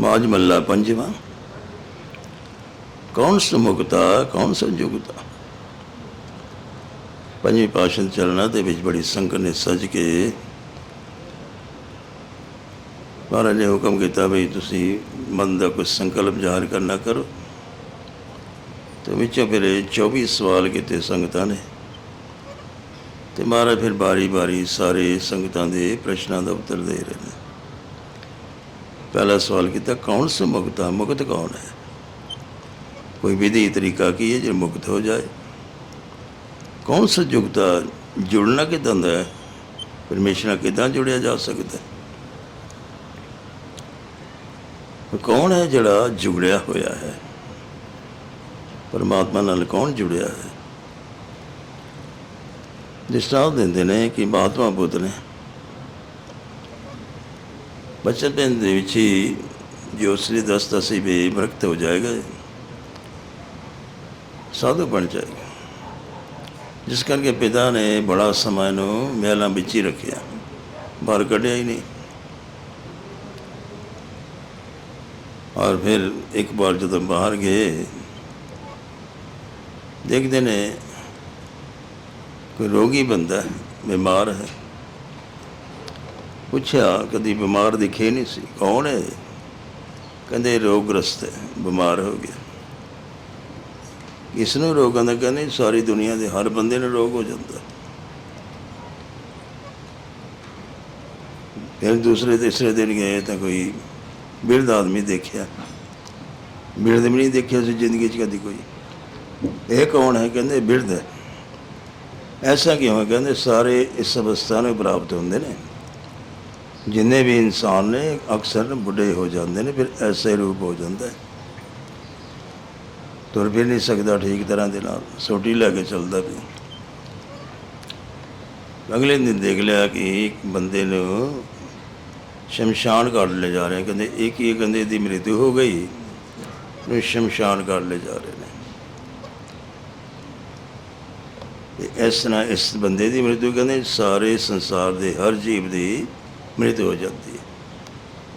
ਮਾਜ ਮੱਲਾ ਪੰਜਵਾਂ। ਕੌਣ ਸਮੁਕਤਾ ਕੌਣ ਸੰਯੁਗਤਾ ਪੰਜਵੀਂ ਪਾਸ਼ਨ ਚੱਲਣਾ ਦੇ ਵਿੱਚ ਬੜੀ ਸੰਗਤ ਨੇ ਸੱਜ ਕੇ ਮਹਾਰਾਜ ਨੇ ਹੁਕਮ ਕੀਤਾ ਵੀ ਤੁਸੀਂ ਮਨ ਦਾ ਕੋਈ ਸੰਕਲਪ ਜ਼ਾਹਰ ਕਰਨਾ ਕਰੋ। ਤੇ ਵਿੱਚੋਂ ਫਿਰ ਇਹ 24 ਸਵਾਲ ਕੀਤੇ ਸੰਗਤਾਂ ਨੇ। ਤੇ ਮਹਾਰਾਜ ਫਿਰ ਬਾਰੀ-ਬਾਰੀ ਸਾਰੇ ਸੰਗਤਾਂ ਦੇ ਪ੍ਰਸ਼ਨਾਂ ਦਾ ਉੱਤਰ ਦੇ ਰਹੇ ਨੇ। ਪਹਿਲਾ ਸਵਾਲ ਕੀਤਾ, ਕੌਣ ਸੇ ਮੁਕਤ? ਹੈ ਮੁਕਤ ਕੌਣ ਹੈ? ਕੋਈ ਵਿਧੀ ਤਰੀਕਾ ਕੀ ਹੈ ਜੇ ਮੁਕਤ ਹੋ ਜਾਏ? ਕੌਣ ਸੇ ਜੁੜਨਾ ਕਿਦਾਂ ਦਾ ਹੈ? ਪਰਮੇਸ਼ਰ ਨਾਲ ਕਿਦਾਂ ਜੁੜਿਆ ਜਾ ਸਕਦਾ ਹੈ? ਕੌਣ ਹੈ ਜਿਹੜਾ ਜੁੜਿਆ ਹੋਇਆ ਹੈ? ਪਰਮਾਤਮਾ ਨਾਲ ਕੌਣ ਜੁੜਿਆ ਹੈ? ਦ੍ਰਿਸ਼ਟਾਂਤ ਦਿੰਦੇ ਨੇ ਕਿ ਮਹਾਤਮਾ ਬੁੱਧ ਨੇ। ਬਚਪਨ ਦੇ ਵਿੱਚ ਹੀ ਜੋ ਸ੍ਰੀ ਦਸਤਾ ਸੀ ਵੀ ਮਰਕਤ ਹੋ ਜਾਏਗਾ। ਸਾਧੂ ਬਣ ਜਾਏਗਾ। ਜਿਸ ਕਰਕੇ ਪਿਤਾ ਨੇ ਬੜਾ ਸਮਾਂ ਇਹਨੂੰ ਮਹਿਲਾਂ ਵਿੱਚ ਹੀ ਰੱਖਿਆ। ਬਾਹਰ ਕੱਢਿਆ ਹੀ ਨਹੀਂ। ਔਰ ਫਿਰ ਇੱਕ ਵਾਰ ਜਦੋਂ ਬਾਹਰ ਗਏ ਦੇਖਦੇ ਨੇ ਕੋਈ ਰੋਗੀ ਬੰਦਾ ਹੈ, ਬਿਮਾਰ ਹੈ। ਪੁੱਛਿਆ, ਕਦੀ ਬਿਮਾਰ ਦਿਖੇ ਨਹੀਂ ਸੀ। ਕੌਣ ਹੈ ਇਹ? ਕਹਿੰਦੇ, ਰੋਗਗ੍ਰਸਤ ਹੈ, ਬਿਮਾਰ ਹੋ ਗਿਆ। ਕਿਸ ਨੂੰ ਰੋਗ ਆਉਂਦਾ ਕਹਿੰਦੇ, ਸਾਰੀ ਦੁਨੀਆ ਦੇ ਹਰ ਬੰਦੇ ਨੂੰ ਰੋਗ ਹੋ ਜਾਂਦਾ। ਫਿਰ ਦੂਸਰੇ ਤੀਸਰੇ ਦਿਨ ਗਏ ਤਾਂ ਕੋਈ ਬਿਰਧ ਆਦਮੀ ਦੇਖਿਆ। ਬਿਰਧ ਵੀ ਨਹੀਂ ਦੇਖਿਆ ਸੀ ਜ਼ਿੰਦਗੀ 'ਚ ਕਦੀ ਕੋਈ। ਇਹ ਕੌਣ ਹੈ? ਕਹਿੰਦੇ, ਬਿਰਧ ਹੈ। ਐਸਾ ਕਿਉਂ ਹੈ? ਕਹਿੰਦੇ, ਸਾਰੇ ਇਸ ਅਵਸਥਾ ਨੂੰ ਪ੍ਰਾਪਤ ਹੁੰਦੇ ਨੇ। ਜਿੰਨੇ ਵੀ ਇਨਸਾਨ ਨੇ, ਅਕਸਰ ਬੁੱਢੇ ਹੋ ਜਾਂਦੇ ਨੇ, ਫਿਰ ਐਸੇ ਰੂਪ ਹੋ ਜਾਂਦਾ ਹੈ। ਤੁਰ ਵੀ ਨਹੀਂ ਸਕਦਾ ਠੀਕ ਤਰ੍ਹਾਂ ਦੇ ਨਾਲ, ਸੋਟੀ ਲੈ ਕੇ ਚੱਲਦਾ ਵੀ। ਅਗਲੇ ਦਿਨ ਦੇਖ ਲਿਆ ਕਿ ਇੱਕ ਬੰਦੇ ਨੂੰ ਸ਼ਮਸ਼ਾਨ ਘਾਟ ਲੈ ਜਾ ਰਹੇ ਕਹਿੰਦੇ ਇੱਕ ਹੀ? ਕਹਿੰਦੇ ਦੀ ਮ੍ਰਿਤੂ ਹੋ ਗਈ। ਨੂੰ ਸ਼ਮਸ਼ਾਨ ਘਾਟ ਲੈ ਜਾ ਰਹੇ ਨੇ। ਇਸ ਤਰ੍ਹਾਂ ਇਸ ਬੰਦੇ ਦੀ ਮ੍ਰਿਤੂ, ਕਹਿੰਦੇ, ਸਾਰੇ ਸੰਸਾਰ ਦੇ ਹਰ ਜੀਵ ਦੀ ਮ੍ਰਿਤੂ ਹੋ ਜਾਂਦੀ ਹੈ।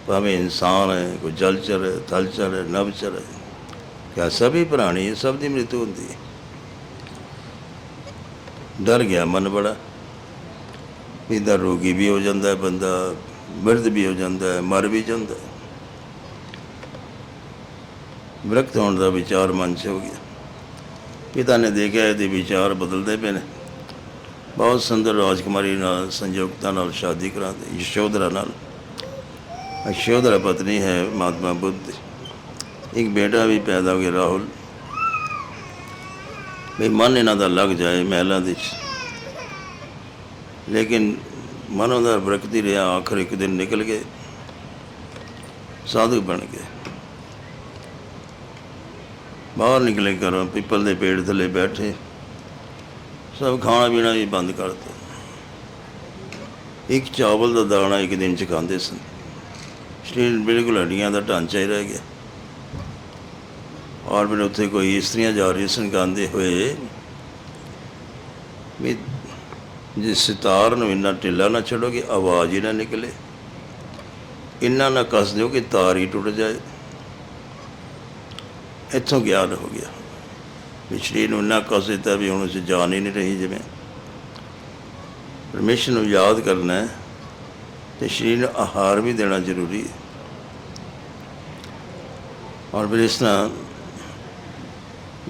ਭਾਵੇਂ ਇਨਸਾਨ ਹੈ, ਕੋਈ ਜਲਚਰ ਹੈ ਥਲਚਰ ਹੈ, ਨਭਚਰ ਹੈ। ਕਿਆ ਸਭੀ ਪ੍ਰਾਣੀ ਹੈ, ਸਭ ਦੀ ਮ੍ਰਿਤੂ ਹੁੰਦੀ ਹੈ। ਡਰ ਗਿਆ ਮਨ ਬੜਾ। ਇਹਦਾ ਰੋਗੀ ਵੀ ਹੋ ਜਾਂਦਾ ਹੈ, ਬੰਦਾ ਬਿਰਧ ਵੀ ਹੋ ਜਾਂਦਾ ਹੈ, ਮਰ ਵੀ ਜਾਂਦਾ ਹੈ। ਵਿਰਕਤ ਹੋਣ ਦਾ ਵਿਚਾਰ ਮਨ 'ਚ ਹੋ ਗਿਆ। ਪਿਤਾ ਨੇ ਦੇਖਿਆ ਇਹਦੇ ਵਿਚਾਰ ਬਦਲਦੇ ਪਏ ਨੇ। ਬਹੁਤ ਸੁੰਦਰ ਰਾਜਕੁਮਾਰੀ ਨਾਲ, ਸੰਯੁਕਤਾ ਨਾਲ ਸ਼ਾਦੀ ਕਰਾਉਂਦੇ, ਯਸ਼ੋਧਰਾ ਨਾਲ। ਯਸ਼ੋਧਰਾ ਪਤਨੀ ਹੈ ਮਹਾਤਮਾ ਬੁੱਧ। ਇੱਕ ਬੇਟਾ ਵੀ ਪੈਦਾ ਹੋ ਗਿਆ, ਰਾਹੁਲ। ਵੀ ਮਨ ਇਹਨਾਂ ਦਾ ਲੱਗ ਜਾਏ ਮਹਿਲਾਂ ਦੇ ਲੇਕਿਨ ਮਨ ਉਹਦਾ ਬਰਕਤੀ ਰਿਹਾ, ਆਖਰ ਇੱਕ ਦਿਨ ਨਿਕਲ ਗਏ। ਸਾਧੂ ਬਣ ਗਏ। ਬਾਹਰ ਨਿਕਲੇ ਘਰੋਂ, ਪਿੱਪਲ ਦੇ ਪੇੜ ਥੱਲੇ ਬੈਠੇ। ਸਭ ਖਾਣਾ ਪੀਣਾ ਵੀ ਬੰਦ ਕਰ ਦਿੱਤਾ ਇੱਕ ਚਾਵਲ ਦਾ ਦਾਣਾ ਇੱਕ ਦਿਨ ਚ ਖਾਂਦੇ ਸਨ। ਸਰੀਰ ਬਿਲਕੁਲ ਹੱਡੀਆਂ ਦਾ ਢਾਂਚਾ ਹੀ ਰਹਿ ਗਿਆ। ਔਰ ਫਿਰ ਉੱਥੇ ਕੋਈ ਇਸਤਰੀਆਂ ਜਾ ਰਹੀਆਂ ਸਨ ਗਾਉਂਦੇ ਹੋਏ ਵੀ ਜੇ ਸਿਤਾਰ ਨੂੰ ਇੰਨਾ ਢਿੱਲਾ ਨਾ ਛੱਡੋ ਕਿ ਆਵਾਜ਼ ਹੀ ਨਾ ਨਿਕਲੇ। ਇੰਨਾ ਨਾ ਕੱਸ ਦਿਓ ਕਿ ਤਾਰ ਹੀ ਟੁੱਟ ਜਾਏ। ਇੱਥੋਂ ਗਿਆਨ ਹੋ ਗਿਆ। ਵੀ ਸਰੀਰ ਨੂੰ ਇੰਨਾ ਕੱਸ ਦਿੱਤਾ ਵੀ ਹੁਣ ਉਸ 'ਚ ਜਾਨ ਹੀ ਨਹੀਂ ਰਹੀ ਜਿਵੇਂ। ਪਰਮੇਸ਼ਰ ਨੂੰ ਯਾਦ ਕਰਨਾ ਹੈ ਤੇ ਸਰੀਰ ਨੂੰ ਆਹਾਰ ਵੀ ਦੇਣਾ ਜ਼ਰੂਰੀ ਹੈ। ਔਰ ਫਿਰ ਇਸ ਤਰ੍ਹਾਂ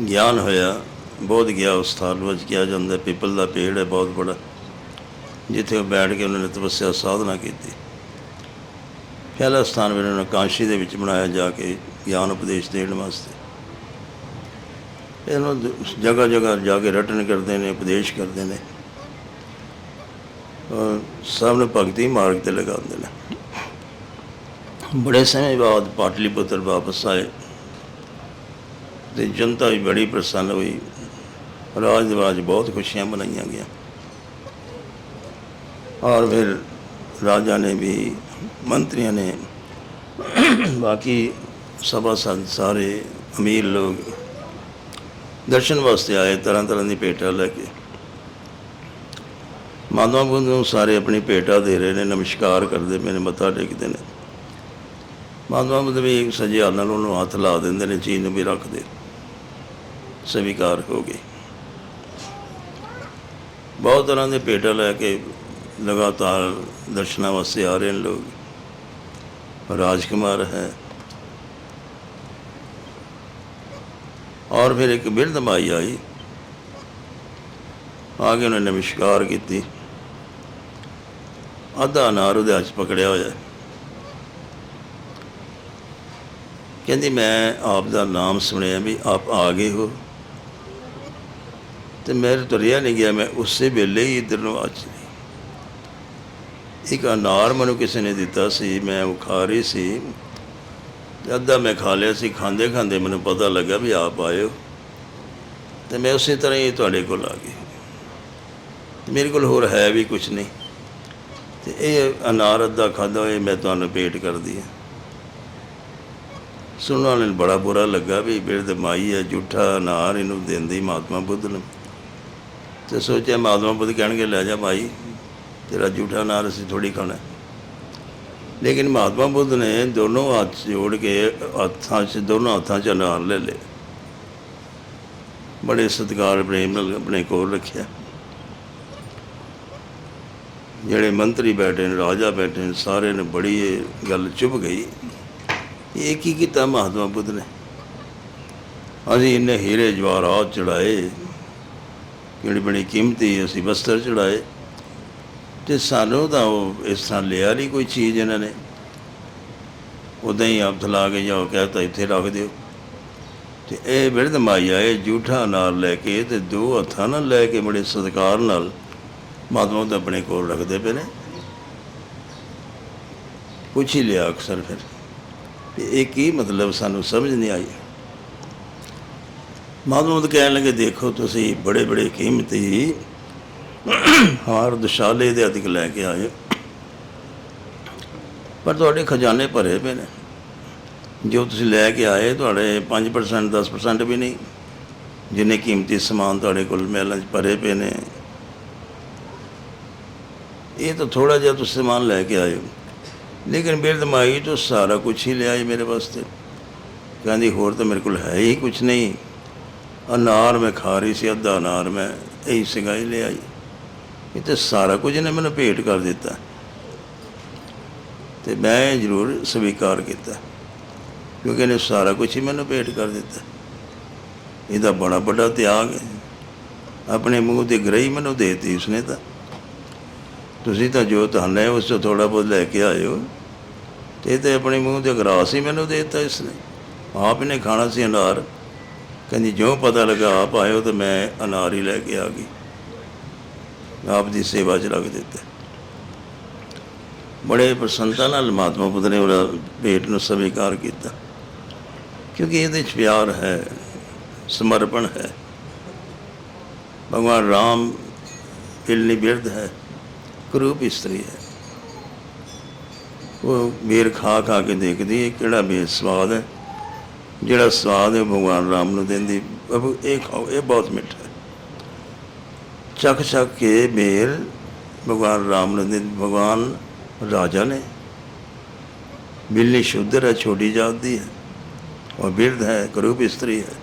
ਗਿਆਨ ਹੋਇਆ, ਬਹੁਤ ਗਿਆ ਉਸ ਸਥਾਨ ਵਿੱਚ, ਕਿਹਾ ਜਾਂਦਾ ਪਿੱਪਲ ਦਾ ਪੇੜ ਹੈ ਬਹੁਤ ਬੜਾ, ਜਿੱਥੇ ਉਹ ਬੈਠ ਕੇ ਉਹਨਾਂ ਨੇ ਤਪੱਸਿਆ ਸਾਧਨਾ ਕੀਤੀ। ਪਹਿਲਾ ਸਥਾਨ ਵੀ ਉਹਨਾਂ ਨੇ ਕਾਂਸ਼ੀ ਦੇ ਵਿੱਚ ਬਣਾਇਆ ਜਾ ਕੇ ਗਿਆਨ ਉਪਦੇਸ਼ ਦੇਣ ਵਾਸਤੇ। ਇਹਨੂੰ ਜਗ੍ਹਾ ਜਗ੍ਹਾ ਜਾ ਕੇ ਰਟਨ ਕਰਦੇ ਨੇ, ਉਪਦੇਸ਼ ਕਰਦੇ ਨੇ। ਔਰ ਸਭ ਨੂੰ ਭਗਤੀ ਮਾਰਗ ਤੇ ਲਗਾਉਂਦੇ ਨੇ। ਬੜੇ ਸਮੇਂ ਬਾਅਦ ਪਾਟਲੀਪੁੱਤਰ ਵਾਪਸ ਆਏ ਤੇ ਜਨਤਾ ਵੀ ਬੜੀ ਪ੍ਰਸੰਨ ਹੋਈ। ਰਾਜ ਦਿਵਾਜ਼ ਬਹੁਤ ਖੁਸ਼ੀਆਂ ਮਨਾਈਆਂ ਗਈਆਂ। ਔਰ ਫਿਰ ਰਾਜਾ ਨੇ ਵੀ, ਮੰਤਰੀਆਂ ਨੇ, ਬਾਕੀ ਸਭਾ ਸੰਤ ਸਾਰੇ ਅਮੀਰ ਲੋਕ ਦਰਸ਼ਨ ਵਾਸਤੇ ਆਏ, ਤਰ੍ਹਾਂ ਤਰ੍ਹਾਂ ਦੀ ਭੇਟਾ ਲੈ ਕੇ। ਮਾਧਵਾ ਬੁੱਧ ਨੂੰ ਸਾਰੇ ਆਪਣੀ ਭੇਟਾ ਦੇ ਰਹੇ ਨੇ, ਨਮਸਕਾਰ ਕਰਦੇ ਪਏ ਮੱਥਾ ਟੇਕਦੇ ਨੇ। ਮਹਾਤਮਾ ਬੁੱਧ ਵੀ ਇੱਕ ਸਜਿਆ ਨਾਲ ਉਹਨੂੰ ਹੱਥ ਲਾ ਦਿੰਦੇ ਨੇ ਚੀਜ਼ ਨੂੰ ਵੀ ਰੱਖਦੇ। ਸਵੀਕਾਰ ਹੋ ਗਈ ਬਹੁਤ ਤਰ੍ਹਾਂ ਦੇ ਭੇਟਾ ਲੈ ਕੇ ਲਗਾਤਾਰ ਦਰਸ਼ਨਾਂ ਵਾਸਤੇ ਆ ਰਹੇ ਨੇ ਲੋਕ। ਰਾਜਕੁਮਾਰ ਹੈ ਔਰ ਫਿਰ ਇੱਕ ਬਿਰਧ ਮਾਈ ਆਈ। ਆ ਕੇ ਉਹਨੇ ਨਮਸਕਾਰ ਕੀਤੀ। ਅੱਧਾ ਅਨਾਰ ਉਹਦੇ ਹੱਥ ਪਕੜਿਆ ਹੋਇਆ। ਕਹਿੰਦੀ, ਮੈਂ ਆਪ ਦਾ ਨਾਮ ਸੁਣਿਆ ਵੀ ਆਪ ਆ ਗਏ ਹੋ। ਤੇ ਮੇਰੇ ਤੁਰਿਆ ਨਹੀਂ ਗਿਆ, ਮੈਂ ਉਸੇ ਵੇਲੇ ਹੀ ਇੱਧਰ ਨੂੰ ਆ ਚਲੀ ਇੱਕ ਅਨਾਰ ਮੈਨੂੰ ਕਿਸੇ ਨੇ ਦਿੱਤਾ ਸੀ, ਮੈਂ ਉਹ ਖਾ ਰਹੀ ਸੀ। ਤੇ ਅੱਧਾ ਮੈਂ ਖਾ ਲਿਆ ਸੀ, ਖਾਂਦੇ ਖਾਂਦੇ ਮੈਨੂੰ ਪਤਾ ਲੱਗਾ ਵੀ ਆਪ ਆਇਓ। ਹੋ ਤੇ ਮੈਂ ਉਸੇ ਤਰ੍ਹਾਂ ਹੀ ਤੁਹਾਡੇ ਕੋਲ ਆ ਗਈ। ਮੇਰੇ ਕੋਲ ਹੋਰ ਹੈ ਵੀ ਕੁਝ ਨਹੀਂ। ਤੇ ਇਹ ਅਨਾਰ ਅੱਧਾ ਖਾਦਾ ਹੋਏ ਮੈਂ ਤੁਹਾਨੂੰ ਭੇਟ ਕਰਦੀ ਹਾਂ। ਸੁਣਨ ਵਾਲੇ ਨੂੰ ਬੜਾ ਬੁਰਾ ਲੱਗਾ ਵੀ ਬਿਰਧ ਮਾਈ ਹੈ, ਝੂਠਾ ਅਨਾਰ ਇਹਨੂੰ ਦਿੰਦੀ ਮਹਾਤਮਾ ਬੁੱਧ ਨੂੰ। ਤੇ ਸੋਚਿਆ ਮਹਾਤਮਾ ਬੁੱਧ ਕਹਿਣਗੇ, ਲੈ ਜਾ ਮਾਈ, ਤੇਰਾ ਝੂਠਾ ਅਨਾਰ ਅਸੀਂ ਥੋੜੀ ਖਾਣਾ ਲੇਕਿਨ ਮਹਾਤਮਾ ਬੁੱਧ ਨੇ ਦੋਨੋਂ ਹੱਥ ਜੋੜ ਕੇ ਹੱਥਾਂ 'ਚ ਦੋਨੋਂ ਹੱਥਾਂ 'ਚ ਅਨਾਰ ਲੈ ਲਏ। ਬੜੇ ਸਤਿਕਾਰ ਪ੍ਰੇਮ ਨਾਲ ਆਪਣੇ ਕੋਲ ਰੱਖਿਆ। ਜਿਹੜੇ ਮੰਤਰੀ ਬੈਠੇ ਨੇ, ਰਾਜਾ ਬੈਠੇ ਨੇ, ਸਾਰੇ ਨੇ ਬੜੀ ਇਹ ਗੱਲ ਚੁੱਪ ਗਈ। ਇਹ ਕੀ ਕੀਤਾ ਮਹਾਤਮਾ ਬੁੱਧ ਨੇ? ਅਸੀਂ ਇੰਨੇ ਹੀਰੇ ਜਵਾਹਰਾਤ ਚੜਾਏ ਜਿਹੜੀ ਬੜੀ ਕੀਮਤੀ ਅਸੀਂ ਬਸਤਰ ਚੜਾਏ ਤੇ ਸਾਨੂੰ ਤਾਂ ਉਹ ਇਸ ਤਰ੍ਹਾਂ ਲਿਆ ਨਹੀਂ ਕੋਈ ਚੀਜ਼ ਇਹਨਾਂ ਨੇ। ਉਦਾਂ ਹੀ ਆਪ ਲਾ ਕੇ ਜਾਓ ਕਹਤਾ ਇੱਥੇ ਰੱਖ ਦਿਓ। ਤੇ ਇਹ ਬਿਰਧ ਮਾਇਆ, ਇਹ ਝੂਠਾ ਨਾਲ ਲੈ ਕੇ ਤੇ ਦੋ ਹੱਥਾਂ ਨਾਲ ਲੈ ਕੇ ਬੜੇ ਸਤਿਕਾਰ ਨਾਲ ਮਹਾਤਮਾ ਬੁੱਧ ਆਪਣੇ ਕੋਲ ਰੱਖਦੇ ਪਏ ਨੇ। ਪੁੱਛ ਹੀ ਲਿਆ ਅਕਸਰ ਫਿਰ। ਵੀ ਇਹ ਕੀ ਮਤਲਬ ਸਾਨੂੰ ਸਮਝ ਨਹੀਂ ਆਈ। ਮਹਾਤਮਾ ਕਹਿਣ ਲੱਗੇ, ਦੇਖੋ ਤੁਸੀਂ ਬੜੇ ਬੜੇ ਕੀਮਤੀ ਹਾਰ ਦੁਸ਼ਾਲੇ ਦੇ ਅਧਿਕ ਲੈ ਕੇ ਆਏ। ਪਰ ਤੁਹਾਡੇ ਖਜ਼ਾਨੇ ਭਰੇ ਪਏ ਨੇ। ਜੋ ਤੁਸੀਂ ਲੈ ਕੇ ਆਏ, ਤੁਹਾਡੇ 5% 10% ਵੀ ਨਹੀਂ। ਜਿੰਨੇ ਕੀਮਤੀ ਸਮਾਨ ਤੁਹਾਡੇ ਕੋਲ ਮਹਿਲਾਂ 'ਚ ਭਰੇ ਪਏ ਨੇ। ਇਹ ਤਾਂ ਥੋੜਾ ਜਿਹਾ ਤੁਸੀਂ ਸਮਾਨ ਲੈ ਕੇ ਆਏ ਹੋ। ਲੇਕਿਨ ਬਿਰਧ ਮਾਈ ਤੋਂ ਸਾਰਾ ਕੁਝ ਹੀ ਲਿਆਈ ਮੇਰੇ ਵਾਸਤੇ। ਕਹਿੰਦੀ, ਹੋਰ ਤਾਂ ਮੇਰੇ ਕੋਲ ਹੈ ਹੀ ਕੁਝ ਨਹੀਂ। ਅਨਾਰ ਮੈਂ ਖਾ ਰਹੀ ਸੀ, ਅੱਧਾ ਅਨਾਰ ਮੈਂ ਇਹੀ ਸੀਗਾ ਹੀ ਲਿਆਈ। ਇਹ ਤੇ ਸਾਰਾ ਕੁਝ ਇਹਨੇ ਮੈਨੂੰ ਭੇਟ ਕਰ ਦਿੱਤਾ। ਤੇ ਮੈਂ ਜ਼ਰੂਰ ਸਵੀਕਾਰ ਕੀਤਾ। ਕਿਉਂਕਿ ਇਹਨੇ ਸਾਰਾ ਕੁਝ ਹੀ ਮੈਨੂੰ ਭੇਟ ਕਰ ਦਿੱਤਾ। ਇਹਦਾ ਬੜਾ ਵੱਡਾ ਤਿਆਗ ਹੈ। ਆਪਣੇ ਮੂੰਹ ਤੇ ਗ੍ਰਹੀ ਮੈਨੂੰ ਦੇਤੀ ਉਸਨੇ ਤਾਂ। ਤੁਸੀਂ ਤਾਂ ਜੋ ਤੁਹਾਨੂੰ ਹੈ, ਉਸ ਤੋਂ ਥੋੜਾ ਬਹੁਤ ਲੈ ਕੇ ਆਇਓ। ਹੋ ਤੇ ਇਹ ਤੇ ਆਪਣੇ ਮੂੰਹ ਤੇ ਗਰਾਸ ਹੀ ਮੈਨੂੰ ਦੇ ਦਿੱਤਾ ਇਸਨੇ। ਆਪ ਨੇ ਖਾਣਾ ਸੀ ਅਨਾਰ। ਕਹਿੰਦੀ ਜੋ ਪਤਾ ਲੱਗਾ ਆਪ ਆਇਓ ਹੋ ਤੇ ਮੈਂ ਅਨਾਰ ਹੀ ਲੈ ਕੇ ਆ ਗਈ। ਆਪ ਦੀ ਸੇਵਾ 'ਚ ਰੱਖ ਦਿੱਤਾ। ਬੜੇ ਪ੍ਰਸੰਨਤਾ ਨਾਲ ਮਹਾਤਮਾ ਬੁੱਧ ਨੇ ਉਹਦਾ ਭੇਟ ਨੂੰ ਸਵੀਕਾਰ ਕੀਤਾ। ਕਿਉਂਕਿ ਇਹਦੇ 'ਚ ਪਿਆਰ ਹੈ, ਸਮਰਪਣ ਹੈ। ਭਗਵਾਨ ਰਾਮ ਪਿਲਨੀ ਬਿਰਧ ਹੈ ਕਰੂਪ ਇਸਤਰੀ ਹੈ। ਉਹ ਮੇਰ ਖਾ ਖਾ ਕੇ ਦੇਖਦੀ ਹੈ ਕਿਹੜਾ ਬੇ ਸਵਾਦ ਹੈ। ਜਿਹੜਾ ਸਵਾਦ ਹੈ ਭਗਵਾਨ ਰਾਮ ਨੂੰ ਦਿੰਦੀ। ਪ੍ਰਭੂ ਇਹ ਖਾਓ, ਇਹ ਬਹੁਤ ਮਿੱਠਾ ਚੱਕ ਚੱਕ ਕੇ ਮੇਲ ਭਗਵਾਨ ਰਾਮ ਨੇ ਭਗਵਾਨ ਰਾਜਾ ਨੇ। ਬਿੱਲੀ ਸ਼ੁੱਧਰ ਹੈ, ਛੋਟੀ ਜਾਤ ਦੀ ਹੈ ਉਹ ਬਿਰਧ ਹੈ ਕਰੂਪ ਇਸਤਰੀ ਹੈ।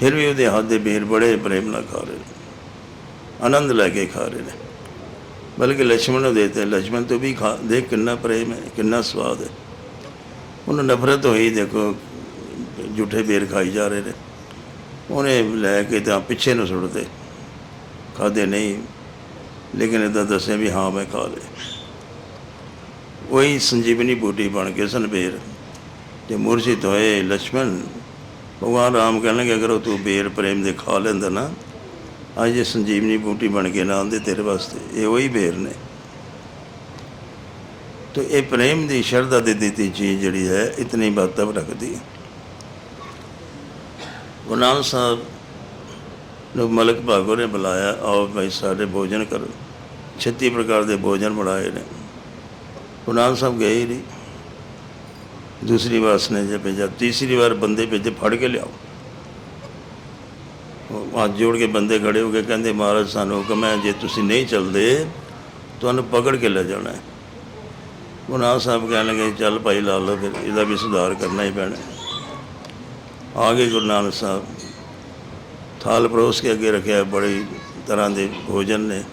ਫਿਰ ਵੀ ਉਹਦੇ ਹੱਥ ਦੇ ਬੇਰ ਬੜੇ ਪ੍ਰੇਮ ਨਾਲ ਖਾ ਰਹੇ ਨੇ। ਆਨੰਦ ਲੈ ਕੇ ਖਾ ਰਹੇ ਨੇ। ਬਲਕਿ ਲక్ష్మణ ਨੂੰ ਦੇਤੇ ਲక్ష్మణ ਤੋਂ ਵੀ ਖਾ ਦੇ ਕਿੰਨਾ ਪ੍ਰੇਮ ਹੈ, ਕਿੰਨਾ ਸਵਾਦ ਹੈ। ਉਹਨੂੰ ਨਫ਼ਰਤ ਹੋਈ, ਦੇਖੋ ਝੂਠੇ ਬੇਰ ਖਾਈ ਜਾ ਰਹੇ ਨੇ। ਉਹਨੇ ਲੈ ਕੇ ਤਾਂ ਪਿੱਛੇ ਨੂੰ ਸੁੱਟਦੇ। ਖਾਦੇ ਨਹੀਂ, ਲੇਕਿਨ ਇਹਦਾ ਦੱਸਿਆ ਵੀ ਹਾਂ ਮੈਂ ਖਾ ਲਏ ਉਹੀ ਸੰਜੀਵਨੀ ਬੂਟੀ ਬਣ ਕੇ ਸੰਬੇਰ ਤੇ ਮੁਰਸ਼ਿਦ ਹੋਏ ਲక్ష్మణ ਭਗਵਾਨ ਰਾਮ ਕਹਿੰਦੇ ਅਗਰ ਉਹ ਤੂੰ ਬੇਰ ਪ੍ਰੇਮ ਦੇ ਖਾ ਲੈਂਦਾ ਨਾ, ਅੱਜ ਇਹ ਸੰਜੀਵਨੀ ਬੂਟੀ ਬਣ ਕੇ ਨਾ ਆਉਂਦੇ ਤੇਰੇ ਵਾਸਤੇ। ਇਹ ਉਹੀ ਬੇਰ ਨੇ। ਤੋ ਇਹ ਪ੍ਰੇਮ ਦੀ ਸ਼ਰਧਾ ਦੇ ਦਿੱਤੀ ਚੀਜ਼ ਜਿਹੜੀ ਹੈ, ਇਤਨੀ ਮਹੱਤਵ ਰੱਖਦੀ ਹੈ। ਗੁਰੂ ਨਾਨਕ ਸਾਹਿਬ ਨੂੰ ਮਲਕ ਭਾਗੋ ਨੇ ਬੁਲਾਇਆ, ਆਓ ਭਾਈ ਸਾਡੇ ਭੋਜਨ ਕਰੋ। 36 ਪ੍ਰਕਾਰ ਦੇ ਭੋਜਨ ਬਣਾਏ ਨੇ। ਗੁਰੂ ਨਾਨਕ ਸਾਹਿਬ ਗਏ ਨਹੀਂ। ਦੂਸਰੀ ਵਾਰ ਉਸਨੇ ਜੇ ਭੇਜਾ ਤੀਸਰੀ ਵਾਰ ਬੰਦੇ ਭੇਜੇ, ਫੜ ਕੇ ਲਿਆਓ। ਹੱਥ ਜੋੜ ਕੇ ਬੰਦੇ ਖੜੇ ਹੋ ਕੇ ਕਹਿੰਦੇ, ਮਹਾਰਾਜ, ਸਾਨੂੰ ਹੁਕਮ ਹੈ, ਜੇ ਤੁਸੀਂ ਨਹੀਂ ਚੱਲਦੇ, ਤੁਹਾਨੂੰ ਪਕੜ ਕੇ ਲੈ ਜਾਣਾ ਹੈ। ਗੁਨਾਹ ਸਾਹਿਬ ਕਹਿਣ ਲੱਗੇ, ਚੱਲ ਭਾਈ, ਲਾ ਲਓ ਫਿਰ, ਇਹਦਾ ਵੀ ਸੁਧਾਰ ਕਰਨਾ ਹੀ ਪੈਣਾ ਆ ਗਏ ਗੁਰੂ ਨਾਨਕ ਸਾਹਿਬ। ਥਾਲ ਪਰੋਸ ਕੇ ਅੱਗੇ ਰੱਖਿਆ ਬੜੀ ਤਰ੍ਹਾਂ ਦੇ ਭੋਜਨ ਨੇ।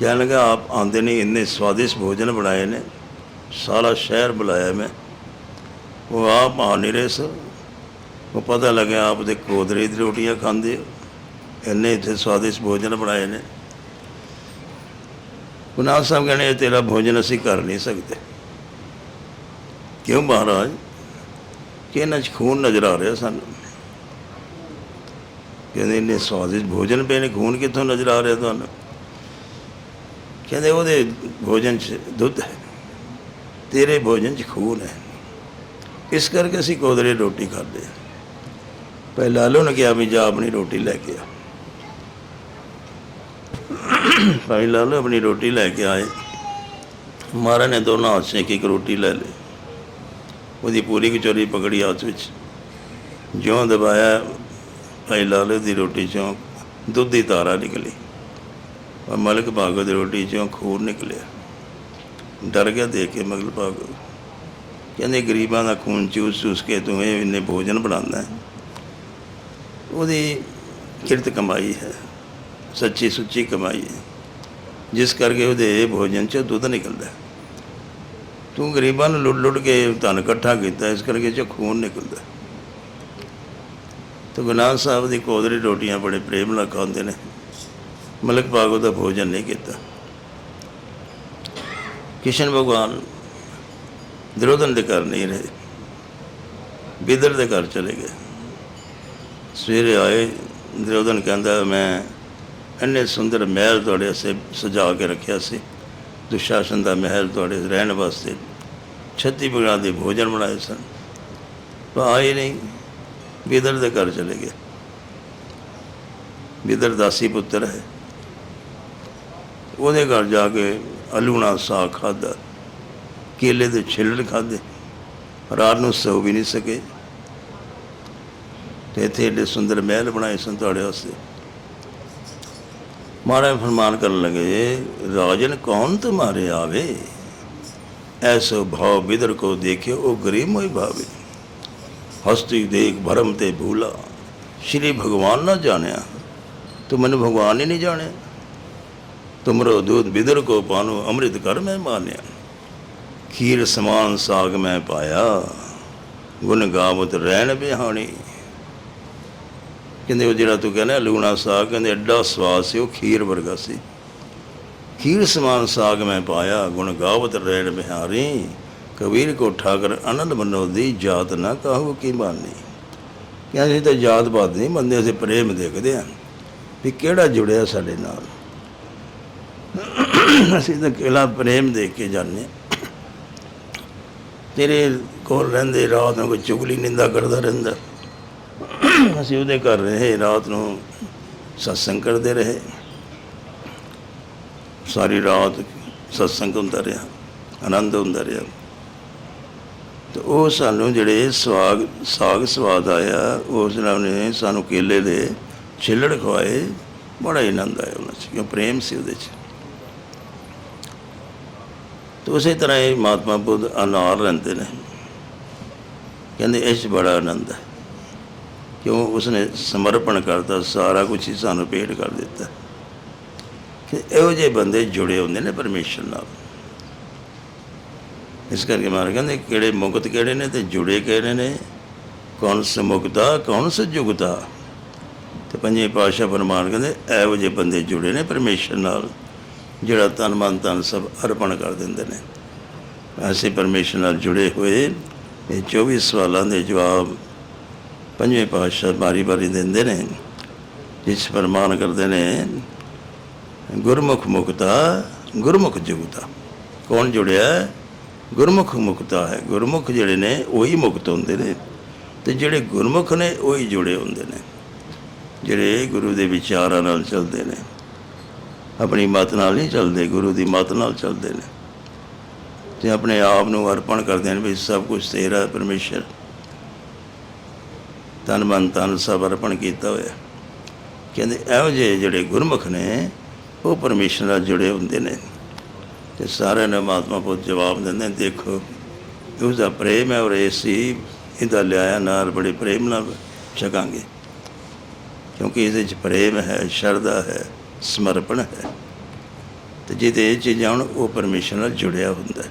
ਕਹਿਣ ਲੱਗਾ, ਆਪ ਆਂਦੇ ਨਹੀਂ, ਇੰਨੇ ਸਵਾਦਿਸ਼ਟ ਭੋਜਨ ਬਣਾਏ ਨੇ। ਸਾਰਾ ਸ਼ਹਿਰ ਬੁਲਾਇਆ ਮੈਂ। ਉਹ ਆਪ ਆ ਨਹੀਂ ਰਹੇ ਸੋ ਉਹ ਪਤਾ ਲੱਗਿਆ ਆਪ ਦੇ ਕੋਦਰੇ ਦੀ ਰੋਟੀਆਂ ਖਾਂਦੇ ਹੋ ਇੰਨੇ ਇੱਥੇ ਸਵਾਦਿਸ਼ਟ ਭੋਜਨ ਬਣਾਏ ਨੇ। ਗੁਨਾਹ ਸਾਹਿਬ ਕਹਿੰਦੇ ਤੇਰਾ ਭੋਜਨ ਅਸੀਂ ਕਰ ਨਹੀਂ ਸਕਦੇ। ਕਿਉਂ ਮਹਾਰਾਜ? ਕਿ ਇਹਨਾਂ 'ਚ ਖੂਨ ਨਜ਼ਰ ਆ ਰਿਹਾ ਸਾਨੂੰ? ਕਹਿੰਦੇ ਇੰਨੇ ਸਵਾਦਿਸ਼ਟ ਭੋਜਨ ਪਏ ਨੇ, ਖੂਨ ਕਿੱਥੋਂ ਨਜ਼ਰ ਆ ਰਿਹਾ ਤੁਹਾਨੂੰ? ਕਹਿੰਦੇ ਉਹਦੇ ਭੋਜਨ 'ਚ ਦੁੱਧ ਹੈ, ਤੇਰੇ ਭੋਜਨ 'ਚ ਖੂਨ ਹੈ। ਇਸ ਕਰਕੇ ਅਸੀਂ ਕੋਦਰੇ ਰੋਟੀ ਖਾਂਦੇ ਹਾਂ। ਪਹਿਲਾਂ ਲਾਲੋ ਨੇ ਕਿਹਾ ਵੀ ਜਾ ਆਪਣੀ ਰੋਟੀ ਲੈ ਕੇ ਆ। ਭਾਈ ਲਾਲੋ ਆਪਣੀ ਰੋਟੀ ਲੈ ਕੇ ਆਏ। ਮਹਾਰਾਜ ਨੇ ਦੋਨਾਂ ਹੱਥ 'ਚ ਇੱਕ ਇੱਕ ਰੋਟੀ ਲੈ ਲਈ। ਉਹਦੀ ਪੂਰੀ ਕਚੋਰੀ ਪਕੜੀ ਹੱਥ ਵਿੱਚ। ਜਿਉਂ ਦਬਾਇਆ ਭਾਈ ਲਾਲੋ ਦੀ ਰੋਟੀ 'ਚੋਂ ਦੁੱਧ ਦੀ ਧਾਰਾ ਨਿਕਲੀ ਔਰ ਮਲਕ ਭਾਗੋ ਦੀ ਰੋਟੀ 'ਚੋਂ ਖੂਨ ਨਿਕਲਿਆ। ਡਰ ਗਿਆ ਦੇਖ ਕੇ ਮਗਲ ਭਾਗੋ। ਕਹਿੰਦੇ, ਗਰੀਬਾਂ ਦਾ ਖੂਨ ਚੂਸ ਚੂਸ ਕੇ ਤੂੰ ਇਹ ਇੰਨੇ ਭੋਜਨ ਬਣਾਉਂਦਾ ਉਹਦੀ ਕਿਰਤ ਕਮਾਈ ਹੈ, ਸੱਚੀ ਸੁੱਚੀ ਕਮਾਈ ਹੈ। ਜਿਸ ਕਰਕੇ ਉਹਦੇ ਭੋਜਨ 'ਚ ਦੁੱਧ ਨਿਕਲਦਾ ਤੂੰ ਗਰੀਬਾਂ ਨੂੰ ਲੁੱਟ ਲੁੱਟ ਕੇ ਧਨ ਇਕੱਠਾ ਕੀਤਾ, ਇਸ ਕਰਕੇ ਚ ਖੂਨ ਨਿਕਲਦਾ ਤੇ ਗੁਨਾਹ ਸਾਹਿਬ ਦੀ ਕੋਦਰੀ ਰੋਟੀਆਂ ਬੜੇ ਪ੍ਰੇਮ ਨਾਲ ਖਾਂਦੇ ਨੇ। ਮਲਕ ਭਾਗੋ ਦਾ ਭੋਜਨ ਨਹੀਂ ਕੀਤਾ। ਕਿਸ਼ਨ ਭਗਵਾਨ ਦਰੋਦਨ ਦੇ ਘਰ ਨਹੀਂ ਰਹੇ। ਬਿਦਰ ਦੇ ਘਰ ਚਲੇ ਗਏ। ਸਵੇਰੇ ਆਏ ਦਰੋਦਨ ਕਹਿੰਦਾ, ਮੈਂ ਇੰਨੇ ਸੁੰਦਰ ਮਹਿਲ ਤੁਹਾਡੇ ਵਾਸਤੇ ਸਜਾ ਕੇ ਰੱਖਿਆ ਸੀ। ਦੁਸ਼ਾਸਨ ਦਾ ਮਹਿਲ ਤੁਹਾਡੇ ਰਹਿਣ ਵਾਸਤੇ। 36 ਪ੍ਰਕਾਰ ਦੇ ਭੋਜਨ ਬਣਾਏ ਸਨ। ਪਰ ਆਏ ਨਹੀਂ। ਬਿਦਰ ਦੇ ਘਰ ਚਲੇ ਗਏ। ਬਿਦਰ ਦਾਸੀ ਪੁੱਤਰ ਹੈ। ਉਹਦੇ ਘਰ ਜਾ ਕੇ ਅਲੂਣਾ ਸਾਗ ਖਾਦਾ ਕੇਲੇ ਦੇ ਛਿੱਲੜ ਖਾਦੇ ਰਾਤ ਨੂੰ ਸੌ ਵੀ ਨਹੀਂ ਸਕੇ। ਤੇ ਇੱਥੇ ਏਡੇ ਸੁੰਦਰ ਮਹਿਲ ਬਣਾਏ ਸਨ ਤੁਹਾਡੇ ਵਾਸਤੇ। ਮਹਾਰਾਜ ਫਰਮਾਨ ਕਰਨ ਲਗੇ, ਰਾਜਨ, ਕੌਣ ਤੁਮਾਰੇ ਆਵੇ? ਐਸੋ ਭਾਵ ਬਿਦਰ ਕੋ ਦੇਖਿਓ, ਉਹ ਗਰੀਬ ਹੋਈ ਭਾਵੇ ਹਸਤੀ ਦੇਖ ਭਰਮ ਤੇ ਭੂਲਾ। ਸ਼੍ਰੀ ਭਗਵਾਨ ਨਾ ਜਾਣਿਆ। ਤੂੰ ਮੈਨੂੰ ਭਗਵਾਨ ਹੀ ਨਹੀਂ ਜਾਣਿਆ। ਤੁਮਰੋ ਦੂਧ ਬਿਦਰ ਕੋ ਪਾਨੋ ਅੰਮ੍ਰਿਤ ਕਰ ਮੈਂ ਮਾਨਿਆ। ਖੀਰ ਸਮਾਨ ਸਾਗ ਮੈਂ ਪਾਇਆ। ਗੁਣ ਗਾਵਤ ਰਹਿਣ ਬਿਹਾਣੀ। ਕਹਿੰਦੇ ਉਹ ਜਿਹੜਾ ਤੂੰ ਕਹਿੰਦਾ ਲੂਣਾ ਸਾਗ, ਕਹਿੰਦੇ ਐਡਾ ਸਵਾਦ ਸੀ, ਉਹ ਖੀਰ ਵਰਗਾ ਸੀ। ਖੀਰ ਸਮਾਨ ਸਾਗ ਮੈਂ ਪਾਇਆ, ਗੁਣ ਗਾਵਤ ਰਹਿਣ ਬਿਹਾਰੀ ਕਬੀਰ ਕੋ ਠਾਕਰ ਆਨੰਦ ਮਨੋ ਦੀ ਜਾਤ ਨਾ ਕਹੋ ਕੀ ਮਾਨੀ ਕਹਿੰਦੇ ਅਸੀਂ ਤਾਂ ਜਾਤ ਬਾਤ ਨਹੀਂ ਮੰਨਦੇ, ਅਸੀਂ ਪ੍ਰੇਮ ਦੇਖਦੇ ਹਾਂ ਵੀ ਕਿਹੜਾ ਜੁੜਿਆ ਸਾਡੇ ਨਾਲ। ਅਸੀਂ ਤਾਂ ਕਿਹੜਾ ਪ੍ਰੇਮ ਦੇਖ ਕੇ ਜਾਂਦੇ ਹਾਂ। ਤੇਰੇ ਕੋਲ ਰਹਿੰਦੇ ਰਾਤ ਨੂੰ ਕੋਈ ਚੁਗਲੀ ਨਿੰਦਾ ਕਰਦਾ ਰਹਿੰਦਾ। ਅਸੀਂ ਉਹਦੇ ਘਰ ਰਹੇ, ਰਾਤ ਨੂੰ ਸਤਸੰਗ ਕਰਦੇ ਰਹੇ। ਸਾਰੀ ਰਾਤ ਸਤਸੰਗ ਹੁੰਦਾ ਰਿਹਾ, ਆਨੰਦ ਹੁੰਦਾ ਰਿਹਾ। ਤੇ ਉਹ ਸਾਨੂੰ ਜਿਹੜੇ ਸਵਾਗ, ਸਾਗ ਸਵਾਦ ਆਇਆ, ਉਸ ਨਾਲ ਨੇ ਸਾਨੂੰ ਕੇਲੇ ਦੇ ਛਿੱਲੜ ਖਵਾਏ। ਬੜਾ ਹੀ ਆਨੰਦ ਆਇਆ ਉਹਨਾਂ 'ਚ, ਕਿਉਂ ਪ੍ਰੇਮ ਸੀ ਉਹਦੇ 'ਚ। ਤੇ ਉਸੇ ਤਰ੍ਹਾਂ ਇਹ ਮਹਾਤਮਾ ਬੁੱਧ ਅਨਾਰ ਰਹਿੰਦੇ ਨੇ। ਕਹਿੰਦੇ ਇਸ 'ਚ ਬੜਾ ਆਨੰਦ ਹੈ। ਕਿਉਂ ਉਸਨੇ ਸਮਰਪਣ ਕਰਤਾ, ਸਾਰਾ ਕੁਝ ਹੀ ਸਾਨੂੰ ਭੇਟ ਕਰ ਦਿੱਤਾ। ਕਿ ਇਹੋ ਜਿਹੇ ਬੰਦੇ ਜੁੜੇ ਹੁੰਦੇ ਨੇ ਪਰਮੇਸ਼ਰ ਨਾਲ। ਇਸ ਕਰਕੇ ਮਾਰ ਕਹਿੰਦੇ ਕਿਹੜੇ ਮੁਕਤ ਕਿਹੜੇ ਨੇ ਤੇ ਜੁੜੇ ਕਿਹੜੇ ਨੇ? ਕੌਣ ਸਮੁਕਤਾ ਕੌਣ ਸਜੁਗਤਾ? ਤੇ ਪੰਜੇ ਪਾਸ਼ਾ ਫਰਮਾਨ ਕਹਿੰਦੇ, ਇਹੋ ਜਿਹੇ ਬੰਦੇ ਜੁੜੇ ਨੇ ਪਰਮੇਸ਼ਰ ਨਾਲ, ਜਿਹੜਾ ਤਨ ਮਨ ਤਨ ਸਭ ਅਰਪਣ ਕਰ ਦਿੰਦੇ ਨੇ। ਅਸੀਂ ਪਰਮੇਸ਼ਰ ਨਾਲ ਜੁੜੇ ਹੋਏ, ਇਹ 24 ਸਵਾਲਾਂ ਦੇ ਜਵਾਬ ਪੰਜਵੇਂ ਪਾਤਸ਼ਾਹ ਬਾਰੀ ਬਾਰੀ ਦਿੰਦੇ ਨੇ, ਜਿਸ ਫਰਮਾਨ ਕਰਦੇ ਨੇ, ਗੁਰਮੁਖ ਮੁਕਤਾ, ਗੁਰਮੁਖ ਜੁਗਤਾ। ਕੌਣ ਜੁੜਿਆ? ਗੁਰਮੁਖ ਮੁਕਤਾ ਹੈ। ਗੁਰਮੁਖ ਜਿਹੜੇ ਨੇ, ਉਹੀ ਮੁਕਤ ਹੁੰਦੇ ਨੇ। ਤੇ ਜਿਹੜੇ ਗੁਰਮੁਖ ਨੇ, ਉਹੀ ਜੁੜੇ ਹੁੰਦੇ ਨੇ। ਜਿਹੜੇ ਗੁਰੂ ਦੇ ਵਿਚਾਰਾਂ ਨਾਲ ਚੱਲਦੇ ਨੇ। ਆਪਣੀ ਮਤ ਨਾਲ ਨਹੀਂ ਚੱਲਦੇ, ਗੁਰੂ ਦੀ ਮਤ ਨਾਲ ਚੱਲਦੇ ਨੇ। ਤੇ ਆਪਣੇ ਆਪ ਨੂੰ ਅਰਪਣ ਕਰਦੇ ਨੇ ਵੀ ਸਭ ਕੁਝ ਤੇਰਾ ਹੈ ਪਰਮੇਸ਼ਰ। ਤਨ ਮਨ ਤਨ ਸਭ ਅਰਪਣ ਕੀਤਾ ਹੋਇਆ। ਕਹਿੰਦੇ ਇਹੋ ਜਿਹੇ ਜਿਹੜੇ ਗੁਰਮੁਖ ਨੇ, ਉਹ ਪਰਮੇਸ਼ਰ ਨਾਲ ਜੁੜੇ ਹੁੰਦੇ ਨੇ। ਤੇ ਸਾਰਿਆਂ ਨੇ ਮਹਾਤਮਾ ਪੁੱਤ ਜਵਾਬ ਦਿੰਦੇ ਦੇਖੋ ਉਸ ਪ੍ਰੇਮ ਹੈ ਔਰ ਏਸੀ ਇਹਦਾ ਲਿਆਇਆ ਨਾਲ ਬੜੇ ਪ੍ਰੇਮ ਨਾਲ ਛਕਾਂਗੇ। ਕਿਉਂਕਿ ਇਹਦੇ ਵਿੱਚ ਪ੍ਰੇਮ ਹੈ, ਸ਼ਰਧਾ ਹੈ, ਸਮਰਪਣ ਹੈ। ਤੇ ਜਿਹਦੇ ਇਹ ਚੀਜ਼ਾਂ ਹੁਣ, ਉਹ ਪਰਮੇਸ਼ਰ ਨਾਲ ਜੁੜਿਆ ਹੁੰਦਾ ਹੈ।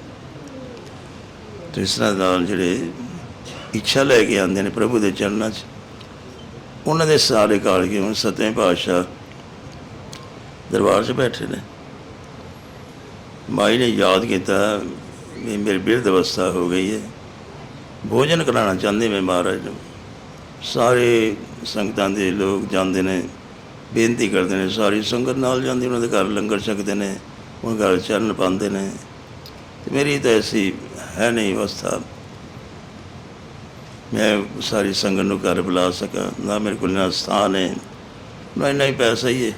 ਤੇ ਇਸ ਤਰ੍ਹਾਂ ਨਾਲ ਜਿਹੜੇ ਇੱਛਾ ਲੈ ਕੇ ਆਉਂਦੇ ਨੇ ਪ੍ਰਭੂ ਦੇ ਚਰਨਾਂ 'ਚ, ਉਹਨਾਂ ਦੇ ਸਾਰੇ ਕਾਲ ਕੇ ਹੁਣ, ਸਤਵੇਂ ਪਾਤਸ਼ਾਹ ਦਰਬਾਰ 'ਚ ਬੈਠੇ ਨੇ। ਮਾਈ ਨੇ ਯਾਦ ਕੀਤਾ ਵੀ ਮੇਰੀ ਬਿਰਧ ਅਵਸਥਾ ਹੋ ਗਈ ਹੈ। ਭੋਜਨ ਕਰਾਉਣਾ ਚਾਹੁੰਦੇ ਮੈਂ ਮਹਾਰਾਜ ਨੂੰ। ਸਾਰੇ ਸੰਗਤਾਂ ਦੇ ਲੋਕ ਜਾਂਦੇ ਨੇ, ਬੇਨਤੀ ਕਰਦੇ ਨੇ, ਸਾਰੀ ਸੰਗਤ ਨਾਲ ਜਾਂਦੀ, ਉਹਨਾਂ ਦੇ ਘਰ ਲੰਗਰ ਛਕਦੇ ਨੇ, ਉਹਨਾਂ ਘਰ ਚਰਨ ਪਾਉਂਦੇ ਨੇ। ਤੇ ਮੇਰੀ ਤਾਂ ਐਸੀ ਹੈ ਨਹੀਂ ਅਵਸਥਾ। ਮੈਂ ਸਾਰੀ ਸੰਗਤ ਨੂੰ ਘਰ ਬੁਲਾ ਸਕਾਂ, ਨਾ ਮੇਰੇ ਕੋਲ ਨਾ ਸਥਾਨ ਹੈ, ਨਾ ਇੰਨਾ ਹੀ ਪੈਸਾ ਹੀ ਹੈ।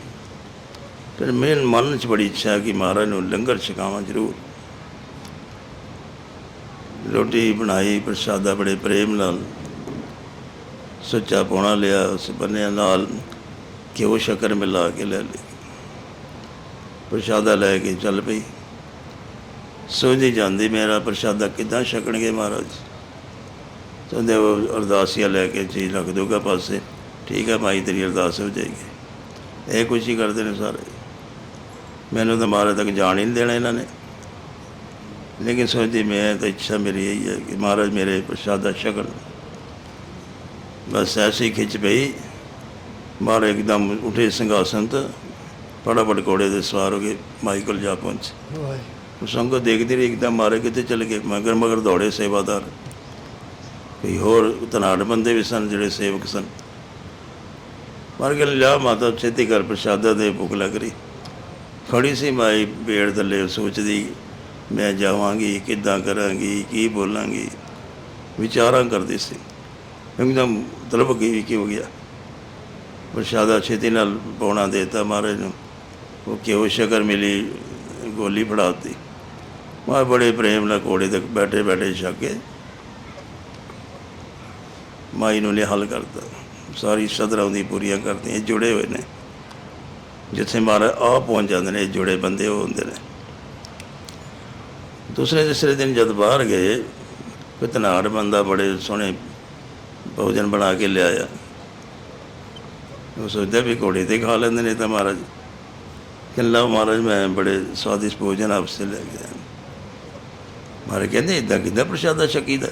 ਫਿਰ ਮੇਰੇ ਮਨ 'ਚ ਬੜੀ ਇੱਛਾ ਹੈ ਕਿ ਮਹਾਰਾਜ ਨੂੰ ਲੰਗਰ ਛਕਾਵਾਂ ਜ਼ਰੂਰ। ਰੋਟੀ ਬਣਾਈ, ਪ੍ਰਸ਼ਾਦਾ ਬੜੇ ਪ੍ਰੇਮ ਨਾਲ। ਸੱਚਾ ਪੋਣਾ ਲਿਆ, ਉਸ ਬੰਨਿਆਂ ਨਾਲ ਘਿਓ ਸ਼ਕਰ ਮਿਲਾ ਕੇ ਲੈ ਲਈ ਪ੍ਰਸ਼ਾਦਾ ਲੈ ਕੇ ਚੱਲ ਪਈ। ਸੋਚਦੀ ਜਾਂਦੀ, ਮੇਰਾ ਪ੍ਰਸ਼ਾਦਾ ਕਿੱਦਾਂ ਛਕਣਗੇ ਮਹਾਰਾਜ? ਕਹਿੰਦੇ, ਉਹ ਅਰਦਾਸੀਆਂ ਲੈ ਕੇ ਚੀਜ਼ ਰੱਖ ਦਊਗਾ ਪਾਸੇ। ਠੀਕ ਹੈ ਮਾਈ ਤੇਰੀ ਅਰਦਾਸ ਹੋ ਜਾਏਗੀ। ਇਹ ਕੁਛ ਹੀ ਕਰਦੇ ਨੇ ਸਾਰੇ। ਮੈਨੂੰ ਤਾਂ ਮਹਾਰਾਜ ਤੱਕ ਜਾਣ ਹੀ ਨਹੀਂ ਦੇਣਾ ਇਹਨਾਂ ਨੇ। ਲੇਕਿਨ ਸੋਚਦੀ ਮੈਂ ਤਾਂ ਇੱਛਾ ਮੇਰੀ ਇਹੀ ਹੈ ਕਿ ਮਹਾਰਾਜ ਮੇਰੇ ਪ੍ਰਸ਼ਾਦਾ ਛਕਣ। ਬਸ ਐਸੀ ਖਿੱਚ ਪਈ। ਮਹਾਰਾਜ ਇੱਕਦਮ ਉਠੇ ਸਿੰਘਾਸਨ ਤੋਂ ਫਟਾਫਟ ਘੋੜੇ ਦੇ ਸਵਾਰ ਹੋ ਕੇ ਮਾਈ ਕੋਲ ਜਾ ਪਹੁੰਚੇ। ਉਹ ਸੰਗਤ ਦੇਖਦੀ ਰਹੀ ਇੱਕਦਮ ਮਾਰੇ ਕਿਤੇ ਚਲੇ ਗਏ? ਮਗਰ ਮਗਰ ਦੌੜੇ ਸੇਵਾਦਾਰ। ਕੋਈ ਹੋਰ ਤਨਾੜ ਬੰਦੇ ਵੀ ਸਨ ਜਿਹੜੇ ਸੇਵਕ ਸਨ। ਮਰ ਕੇ ਲਿਆ ਮਾਤਾ ਛੇਤੀ ਕਰ ਪ੍ਰਸ਼ਾਦਾ ਦੇ ਭੁੱਖ ਲੱਗ ਰਹੀ। ਖੜੀ ਸੀ ਮਾਈ ਪੇੜ ਥੱਲੇ ਸੋਚਦੀ, ਮੈਂ ਜਾਵਾਂਗੀ, ਕਿੱਦਾਂ ਕਰਾਂਗੀ, ਕੀ ਬੋਲਾਂਗੀ। ਵਿਚਾਰਾਂ ਕਰਦੀ ਸੀ। ਇੱਕਦਮ ਤਲਬ ਗਈ ਵੀ ਕੀ ਹੋ ਗਿਆ। ਪ੍ਰਸ਼ਾਦਾ ਛੇਤੀ ਨਾਲ ਪਾਉਣਾ ਦੇਤਾ ਮਹਾਰਾਜ ਨੂੰ। ਉਹ ਕਿਉਂ ਸ਼ਕਰ ਮਿਲੀ, ਗੋਲੀ ਫੜਾਤੀ ਮੈਂ ਬੜੇ ਪ੍ਰੇਮ ਨਾਲ ਘੋੜੇ ਤੱਕ ਬੈਠੇ ਬੈਠੇ ਛੱਕ ਕੇ ਮਾਈ ਨੂੰ ਨਿਹਾਲ ਕਰਦਾ ਸਾਰੀ ਸਦਰਾਂ ਦੀ ਪੂਰੀਆਂ ਕਰਦੀਆਂ ਜੁੜੇ ਹੋਏ ਨੇ। ਜਿੱਥੇ ਮਹਾਰਾਜ ਆ ਪਹੁੰਚ ਜਾਂਦੇ ਨੇ, ਜੁੜੇ ਬੰਦੇ ਉਹ ਹੁੰਦੇ ਨੇ। ਦੂਸਰੇ ਤੀਸਰੇ ਦਿਨ ਜਦ ਬਾਹਰ ਗਏ, ਕੋਈ ਧਨਾੜ ਬੰਦਾ ਬੜੇ ਸੋਹਣੇ ਭੋਜਨ ਬਣਾ ਕੇ ਲਿਆਇਆ। ਉਹ ਸੋਚਦਾ ਵੀ ਘੋੜੇ ਤੇ ਖਾ ਲੈਂਦੇ ਨੇ ਤਾਂ ਮਹਾਰਾਜ। ਕਹਿੰਦਾ ਮਹਾਰਾਜ, ਮੈਂ ਬੜੇ ਸਵਾਦਿਸ਼ਟ ਭੋਜਨ ਆਪਸੇ ਲੈ ਕੇ ਆਇਆ ਮਹਾਰਾਜ ਕਹਿੰਦੇ ਇਦਾਂ ਕਿੱਦਾਂ ਪ੍ਰਸ਼ਾਦਾ ਛਕੀਦਾ?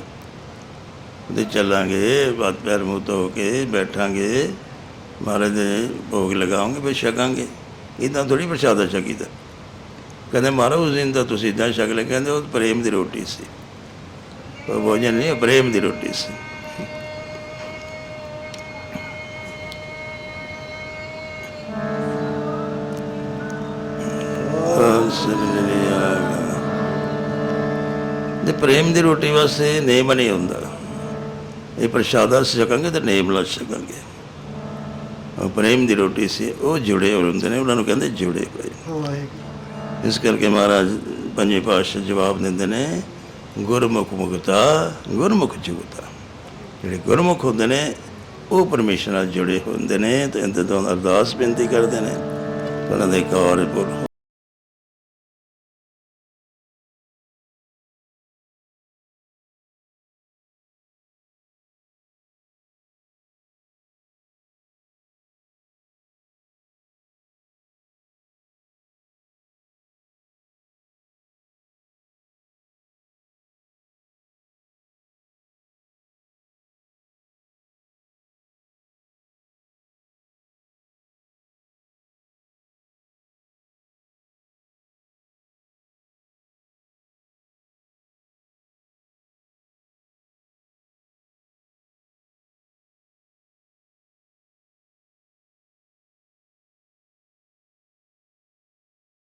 ਤੇ ਚੱਲਾਂਗੇ ਬਾਤ ਪੈਰ ਮੂੰਹ ਧੋ ਕੇ ਬੈਠਾਂਗੇ। ਮਹਾਰਾਜ ਦੇ ਭੋਗ ਲਗਾਵਾਂਗੇ ਫਿਰ ਛਕਾਂਗੇ। ਇਦਾਂ ਥੋੜੀ ਪ੍ਰਸ਼ਾਦਾ ਛਕੀਦਾ। ਕਹਿੰਦੇ, ਮਹਾਰਾਜ, ਉਸ ਦਿਨ ਤਾਂ ਤੁਸੀਂ ਇਦਾਂ ਛਕ ਲੈ ਕਹਿੰਦੇ, ਉਹ ਪ੍ਰੇਮ ਦੀ ਰੋਟੀ ਸੀ। ਉਹ ਭੋਜਨ ਨਹੀਂ, ਉਹ ਪ੍ਰੇਮ ਦੀ ਰੋਟੀ ਸੀ। ਤੇ ਪ੍ਰੇਮ ਦੀ ਰੋਟੀ ਵਾਸਤੇ ਨੇਮ ਨਹੀਂ ਹੁੰਦਾ। ਇਹ ਪ੍ਰਸ਼ਾਦਾ ਛਕਾਂਗੇ ਤੇ ਨੇਮ ਨਾਲ ਛਕਾਂਗੇ। ਪ੍ਰੇਮ ਦੀ ਰੋਟੀ ਸੀ ਉਹ ਜੁੜੇ ਹੋਏ ਹੁੰਦੇ ਨੇ ਉਹਨਾਂ ਨੂੰ ਕਹਿੰਦੇ ਜੁੜੇ ਹੋਏ। ਇਸ ਕਰਕੇ ਮਹਾਰਾਜ ਪੰਜੇ ਪਾਤਸ਼ਾਹ ਜਵਾਬ ਦਿੰਦੇ ਨੇ ਗੁਰਮੁਖ ਮੁਖਤਾ ਗੁਰਮੁਖ ਜੁਗਤਾ। ਜਿਹੜੇ ਗੁਰਮੁਖ ਹੁੰਦੇ ਨੇ ਉਹ ਪਰਮੇਸ਼ਰ ਨਾਲ ਜੁੜੇ ਹੁੰਦੇ ਨੇ ਤੇ ਇੰਦੇ ਤੋਂ ਅਰਦਾਸ ਬੇਨਤੀ ਕਰਦੇ ਨੇ। ਉਹਨਾਂ ਦੇ ਪੂਰ